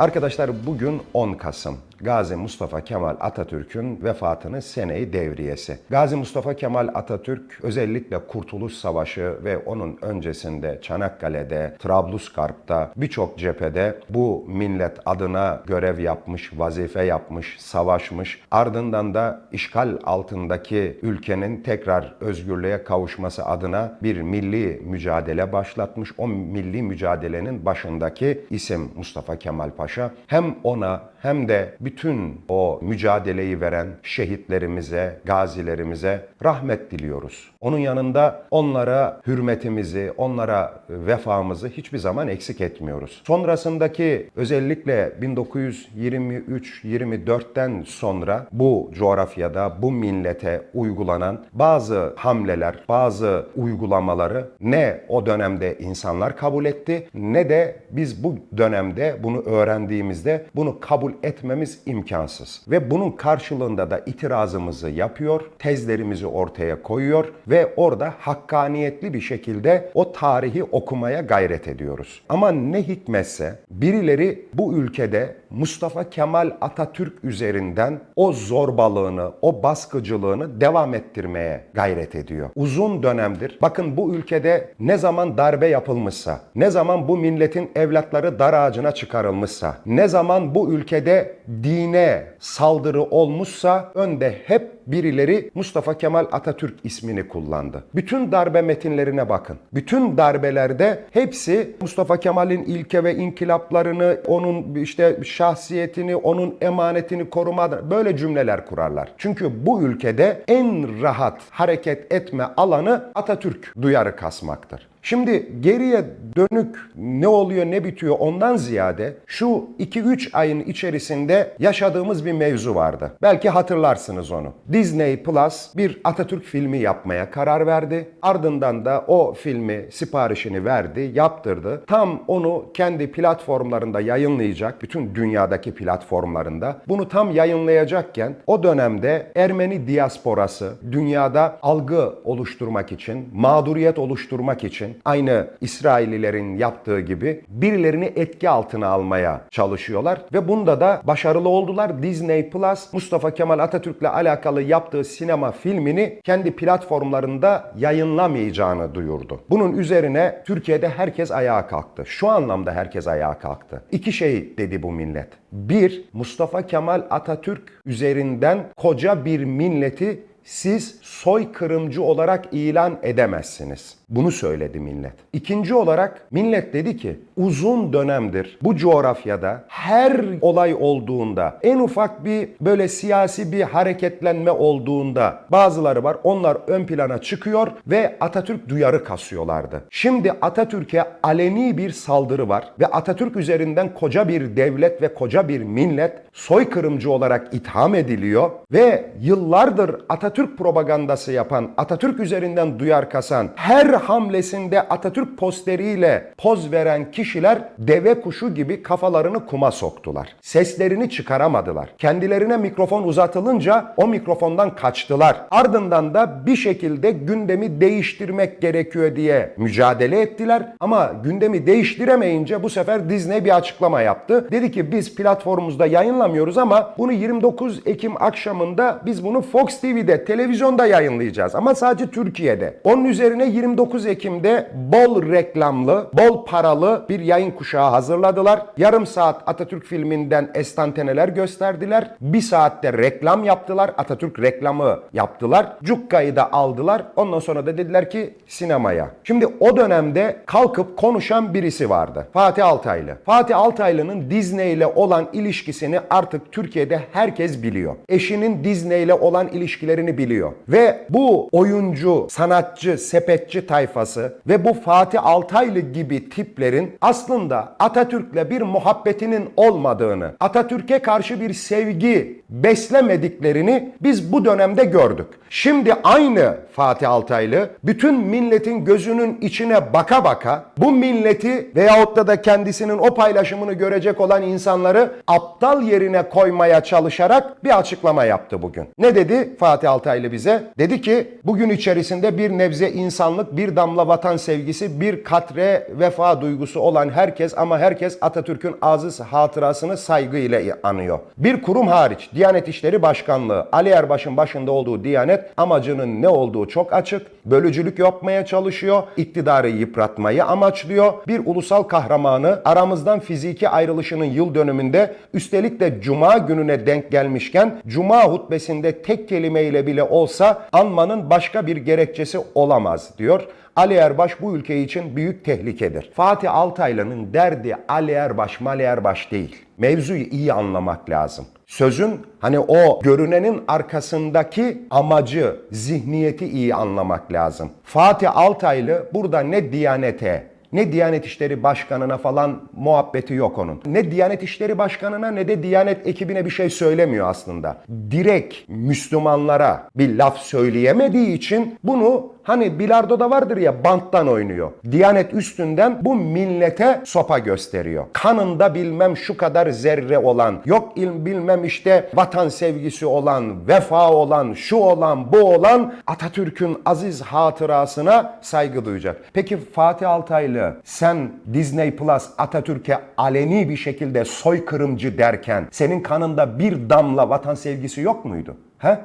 Arkadaşlar bugün 10 Kasım. Gazi Mustafa Kemal Atatürk'ün vefatının seneyi devriyesi. Gazi Mustafa Kemal Atatürk özellikle Kurtuluş Savaşı ve onun öncesinde Çanakkale'de, Trablusgarp'ta birçok cephede bu millet adına görev yapmış, vazife yapmış, savaşmış. Ardından da işgal altındaki ülkenin tekrar özgürlüğe kavuşması adına bir milli mücadele başlatmış. O milli mücadelenin başındaki isim Mustafa Kemal Paşa. Hem ona hem de bütün o mücadeleyi veren şehitlerimize, gazilerimize rahmet diliyoruz. Onun yanında onlara hürmetimizi, onlara vefamızı hiçbir zaman eksik etmiyoruz. Sonrasındaki özellikle 1923-24'ten sonra bu coğrafyada, bu millete uygulanan bazı hamleler, bazı uygulamaları ne o dönemde insanlar kabul etti ne de biz bu dönemde bunu öğrendiğimizde bunu kabul etmemiz imkansız. Ve bunun karşılığında da itirazımızı yapıyor, tezlerimizi ortaya koyuyor ve orada hakkaniyetli bir şekilde o tarihi okumaya gayret ediyoruz. Ama ne hikmetse birileri bu ülkede Mustafa Kemal Atatürk üzerinden o zorbalığını, o baskıcılığını devam ettirmeye gayret ediyor. Uzun dönemdir. Bakın bu ülkede ne zaman darbe yapılmışsa, ne zaman bu milletin evlatları dar ağacına çıkarılmışsa, ne zaman bu ülkede dine saldırı olmuşsa önde hep birileri Mustafa Kemal Atatürk ismini kullandı. Bütün darbe metinlerine bakın. Bütün darbelerde hepsi Mustafa Kemal'in ilke ve inkılaplarını, onun işte şahsiyetini, onun emanetini koruma böyle cümleler kurarlar. Çünkü bu ülkede en rahat hareket etme alanı Atatürk duyarı kasmaktır. Şimdi geriye dönük ne oluyor ne bitiyor ondan ziyade şu 2-3 ayın içerisinde yaşadığımız bir mevzu vardı. Belki hatırlarsınız onu. Disney Plus bir Atatürk filmi yapmaya karar verdi. Ardından da o filmi siparişini verdi, yaptırdı. Tam onu kendi platformlarında yayınlayacak, bütün dünyadaki platformlarında. Bunu tam yayınlayacakken o dönemde Ermeni diasporası dünyada algı oluşturmak için, mağduriyet oluşturmak için aynı İsraillilerin yaptığı gibi birilerini etki altına almaya çalışıyorlar ve bunda da başarılı oldular. Disney Plus Mustafa Kemal Atatürk'le alakalı yaptığı sinema filmini kendi platformlarında yayınlamayacağını duyurdu. Bunun üzerine Türkiye'de herkes ayağa kalktı. Şu anlamda herkes ayağa kalktı. İki şey dedi bu millet. Bir, Mustafa Kemal Atatürk üzerinden koca bir milleti siz soykırımcı olarak ilan edemezsiniz. Bunu söyledi millet. İkinci olarak millet dedi ki uzun dönemdir bu coğrafyada her olay olduğunda en ufak bir böyle siyasi bir hareketlenme olduğunda bazıları var onlar ön plana çıkıyor ve Atatürk duyarı kasıyorlardı. Şimdi Atatürk'e aleni bir saldırı var ve Atatürk üzerinden koca bir devlet ve koca bir millet soykırımcı olarak itham ediliyor ve yıllardır Atatürk propagandası yapan, Atatürk üzerinden duyar kasan, her hamlesinde Atatürk posteriyle poz veren kişiler deve kuşu gibi kafalarını kuma soktular. Seslerini çıkaramadılar. Kendilerine mikrofon uzatılınca o mikrofondan kaçtılar. Ardından da bir şekilde gündemi değiştirmek gerekiyor diye mücadele ettiler. Ama gündemi değiştiremeyince bu sefer Disney bir açıklama yaptı. Dedi ki biz platformumuzda yayınlamıyoruz ama bunu 29 Ekim akşamında biz bunu Fox TV'de, televizyonda yayınlayacağız. Ama sadece Türkiye'de. Onun üzerine 29 Ekim'de bol reklamlı, bol paralı bir yayın kuşağı hazırladılar. Yarım saat Atatürk filminden estanteneler gösterdiler. Bir saatte reklam yaptılar. Atatürk reklamı yaptılar. Cukka'yı da aldılar. Ondan sonra da dediler ki sinemaya. Şimdi o dönemde kalkıp konuşan birisi vardı. Fatih Altaylı. Fatih Altaylı'nın Disney ile olan ilişkisini artık Türkiye'de herkes biliyor. Eşinin Disney ile olan ilişkilerini biliyor. Ve bu oyuncu, sanatçı, sepetçi tayfası ve bu Fatih Altaylı gibi tiplerin aslında Atatürk'le bir muhabbetinin olmadığını, Atatürk'e karşı bir sevgi beslemediklerini biz bu dönemde gördük. Şimdi aynı Fatih Altaylı bütün milletin gözünün içine baka baka bu milleti veyahut da da kendisinin o paylaşımını görecek olan insanları aptal yerine koymaya çalışarak bir açıklama yaptı bugün. Ne dedi Fatih Altaylı? Altaylı bize. Dedi ki bugün içerisinde bir nebze insanlık, bir damla vatan sevgisi, bir katre vefa duygusu olan herkes ama herkes Atatürk'ün aziz hatırasını saygıyla anıyor. Bir kurum hariç Diyanet İşleri Başkanlığı, Ali Erbaş'ın başında olduğu Diyanet amacının ne olduğu çok açık. Bölücülük yapmaya çalışıyor, iktidarı yıpratmayı amaçlıyor. Bir ulusal kahramanı aramızdan fiziki ayrılışının yıl dönümünde üstelik de Cuma gününe denk gelmişken Cuma hutbesinde tek kelimeyle bile olsa anmanın başka bir gerekçesi olamaz diyor. Ali Erbaş bu ülke için büyük tehlikedir. Fatih Altaylı'nın derdi Ali Erbaş, Mali Erbaş değil. Mevzuyu iyi anlamak lazım. Sözün hani o görünenin arkasındaki amacı, zihniyeti iyi anlamak lazım. Fatih Altaylı burada ne Diyanete, ne Diyanet İşleri Başkanı'na falan muhabbeti yok onun. Ne Diyanet İşleri Başkanı'na ne de Diyanet ekibine bir şey söylemiyor aslında. Direkt Müslümanlara bir laf söyleyemediği için bunu hani bilardoda vardır ya banttan oynuyor. Diyanet üstünden bu millete sopa gösteriyor. Kanında bilmem şu kadar zerre olan, yok il bilmem işte vatan sevgisi olan, vefa olan, şu olan, bu olan Atatürk'ün aziz hatırasına saygı duyacak. Peki Fatih Altaylı sen Disney Plus Atatürk'e aleni bir şekilde soykırımcı derken senin kanında bir damla vatan sevgisi yok muydu? He?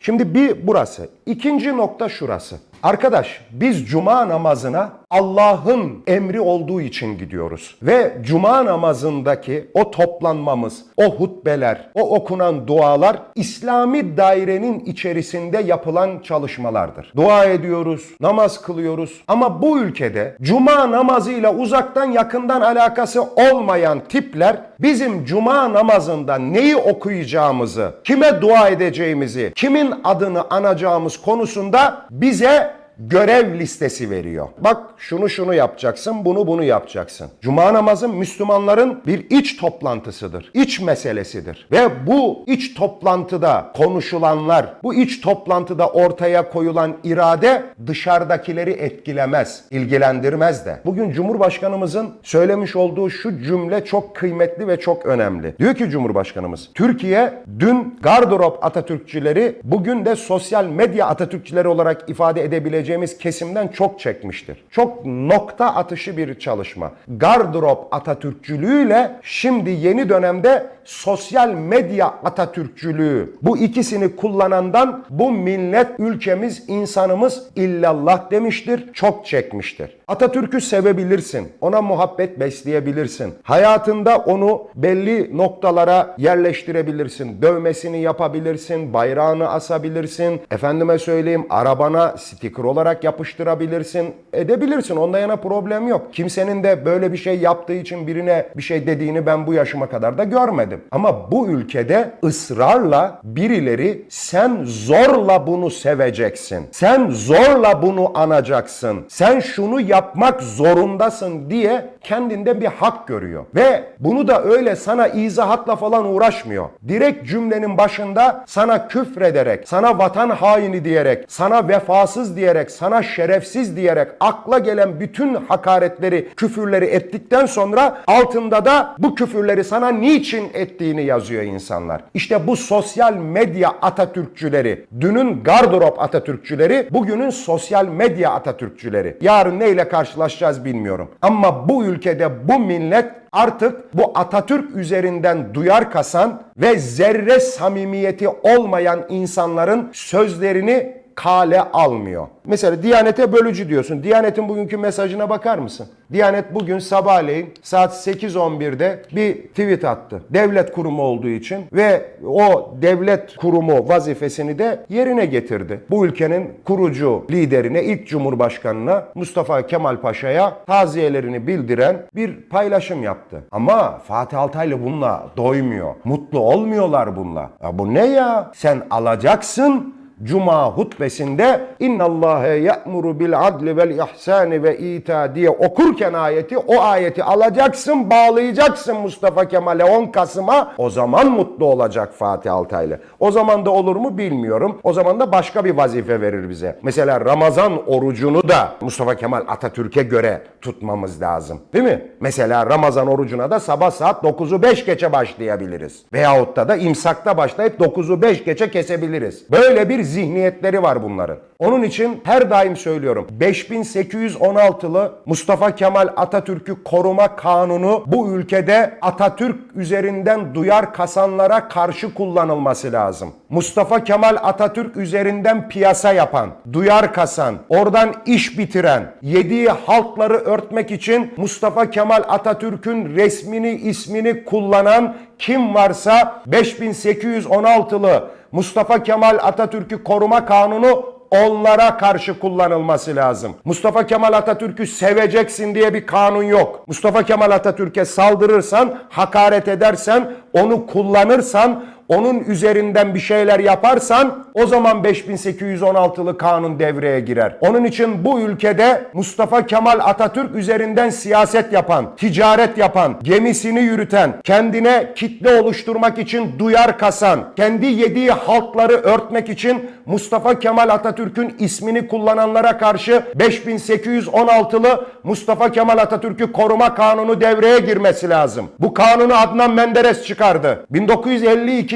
Şimdi bir burası. İkinci nokta şurası. Arkadaş biz cuma namazına Allah'ın emri olduğu için gidiyoruz. Ve cuma namazındaki o toplanmamız, o hutbeler, o okunan dualar İslami dairenin içerisinde yapılan çalışmalardır. Dua ediyoruz, namaz kılıyoruz ama bu ülkede cuma namazıyla uzaktan yakından alakası olmayan tipler bizim cuma namazında neyi okuyacağımızı, kime dua edeceğimizi, kimin adını anacağımız konusunda bize görev listesi veriyor. Bak şunu şunu yapacaksın, bunu bunu yapacaksın. Cuma namazı Müslümanların bir iç toplantısıdır. İç meselesidir. Ve bu iç toplantıda konuşulanlar, bu iç toplantıda ortaya koyulan irade dışarıdakileri etkilemez, ilgilendirmez de. Bugün Cumhurbaşkanımızın söylemiş olduğu şu cümle çok kıymetli ve çok önemli. Diyor ki Cumhurbaşkanımız, Türkiye dün gardırop Atatürkçüleri, bugün de sosyal medya Atatürkçüleri olarak ifade edebileceğimiz kesimden çok çekmiştir. Çok nokta atışı bir çalışma. Gardırop Atatürkçülüğüyle şimdi yeni dönemde sosyal medya Atatürkçülüğü bu ikisini kullanandan bu millet, ülkemiz, insanımız illallah demiştir, çok çekmiştir. Atatürk'ü sevebilirsin, ona muhabbet besleyebilirsin. Hayatında onu belli noktalara yerleştirebilirsin. Dövmesini yapabilirsin, bayrağını asabilirsin. Efendime söyleyeyim arabana sticker olarak yapıştırabilirsin. Edebilirsin. Onda yana problem yok. Kimsenin de böyle bir şey yaptığı için birine bir şey dediğini ben bu yaşıma kadar da görmedim. Ama bu ülkede ısrarla birileri sen zorla bunu seveceksin. Sen zorla bunu anacaksın. Sen şunu yapmak zorundasın diye kendinde bir hak görüyor. Ve bunu da öyle sana izahatla falan uğraşmıyor. Direkt cümlenin başında sana küfrederek, sana vatan haini diyerek, sana vefasız diyerek, sana şerefsiz diyerek akla gelen bütün hakaretleri, küfürleri ettikten sonra altında da bu küfürleri sana niçin ettiğini yazıyor insanlar. İşte bu sosyal medya Atatürkçüleri, dünün gardırop Atatürkçüleri, bugünün sosyal medya Atatürkçüleri. Yarın neyle karşılaşacağız bilmiyorum. Ama bu ülkede bu millet artık bu Atatürk üzerinden duyar kasan ve zerre samimiyeti olmayan insanların sözlerini kale almıyor. Mesela Diyanet'e bölücü diyorsun. Diyanet'in bugünkü mesajına bakar mısın? Diyanet bugün sabahleyin saat 8.11'de bir tweet attı. Devlet kurumu olduğu için ve o devlet kurumu vazifesini de yerine getirdi. Bu ülkenin kurucu liderine, ilk cumhurbaşkanına Mustafa Kemal Paşa'ya taziyelerini bildiren bir paylaşım yaptı. Ama Fatih Altaylı bununla doymuyor. Mutlu olmuyorlar bununla. Ya bu ne ya? Sen alacaksın Cuma hutbesinde inna Allahe ya'muru bil adli vel ihsani ve ita diye okurken ayeti o ayeti alacaksın bağlayacaksın Mustafa Kemal'e 10 Kasım'a o zaman mutlu olacak Fatih Altaylı. O zaman da olur mu bilmiyorum. O zaman da başka bir vazife verir bize. Mesela Ramazan orucunu da Mustafa Kemal Atatürk'e göre tutmamız lazım. Değil mi? Mesela Ramazan orucuna da sabah saat 9'u 5 geçe başlayabiliriz. Veyahut da da imsakta başlayıp 9'u 5 geçe kesebiliriz. Böyle bir zihniyetleri var bunların. Onun için her daim söylüyorum 5816'lı Mustafa Kemal Atatürk'ü koruma kanunu bu ülkede Atatürk üzerinden duyar kasanlara karşı kullanılması lazım. Mustafa Kemal Atatürk üzerinden piyasa yapan, duyar kasan, oradan iş bitiren, yediği halkları örtmek için Mustafa Kemal Atatürk'ün resmini, ismini kullanan kim varsa 5816'lı Mustafa Kemal Atatürk'ü koruma kanunu onlara karşı kullanılması lazım. Mustafa Kemal Atatürk'ü seveceksin diye bir kanun yok. Mustafa Kemal Atatürk'e saldırırsan, hakaret edersen, onu kullanırsan, onun üzerinden bir şeyler yaparsan o zaman 5816'lı kanun devreye girer. Onun için bu ülkede Mustafa Kemal Atatürk üzerinden siyaset yapan, ticaret yapan, gemisini yürüten, kendine kitle oluşturmak için duyar kasan, kendi yediği halkları örtmek için Mustafa Kemal Atatürk'ün ismini kullananlara karşı 5816'lı Mustafa Kemal Atatürk'ü koruma kanunu devreye girmesi lazım. Bu kanunu Adnan Menderes çıkardı.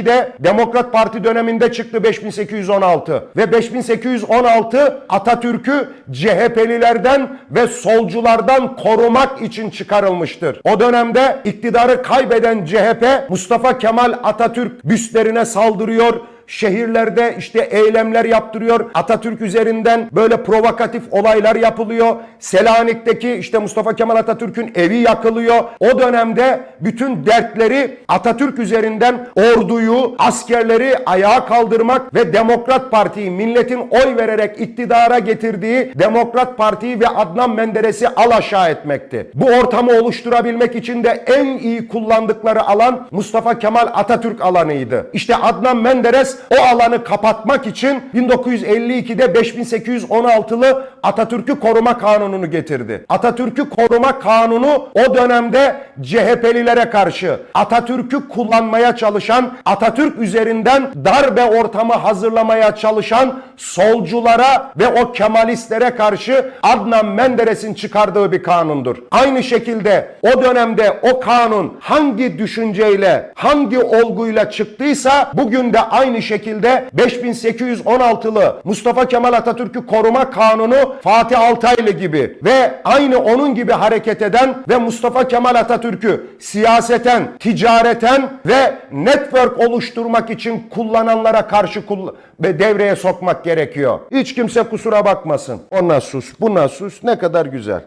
1952'de Demokrat Parti döneminde çıktı 5816 ve 5816 Atatürk'ü CHP'lilerden ve solculardan korumak için çıkarılmıştır. O dönemde iktidarı kaybeden CHP Mustafa Kemal Atatürk büstlerine saldırıyor, şehirlerde işte eylemler yaptırıyor. Atatürk üzerinden böyle provokatif olaylar yapılıyor. Selanik'teki işte Mustafa Kemal Atatürk'ün evi yakılıyor. O dönemde bütün dertleri Atatürk üzerinden orduyu, askerleri ayağa kaldırmak ve Demokrat Parti'yi milletin oy vererek iktidara getirdiği Demokrat Parti'yi ve Adnan Menderes'i alaşağı etmekti. Bu ortamı oluşturabilmek için de en iyi kullandıkları alan Mustafa Kemal Atatürk alanıydı. İşte Adnan Menderes o alanı kapatmak için 1952'de 5816'lı Atatürk'ü koruma kanununu getirdi. Atatürk'ü koruma kanunu o dönemde CHP'lilere karşı Atatürk'ü kullanmaya çalışan, Atatürk üzerinden darbe ortamı hazırlamaya çalışan solculara ve o Kemalistlere karşı Adnan Menderes'in çıkardığı bir kanundur. Aynı şekilde o dönemde o kanun hangi düşünceyle, hangi olguyla çıktıysa bugün de aynı şekilde 5816'lı Mustafa Kemal Atatürk'ü koruma kanunu Fatih Altaylı gibi ve aynı onun gibi hareket eden ve Mustafa Kemal Atatürk'ü siyaseten, ticareten ve network oluşturmak için kullananlara karşı kull- devreye sokmak gerekiyor. Hiç kimse kusura bakmasın. O sus, bu sus ne kadar güzel.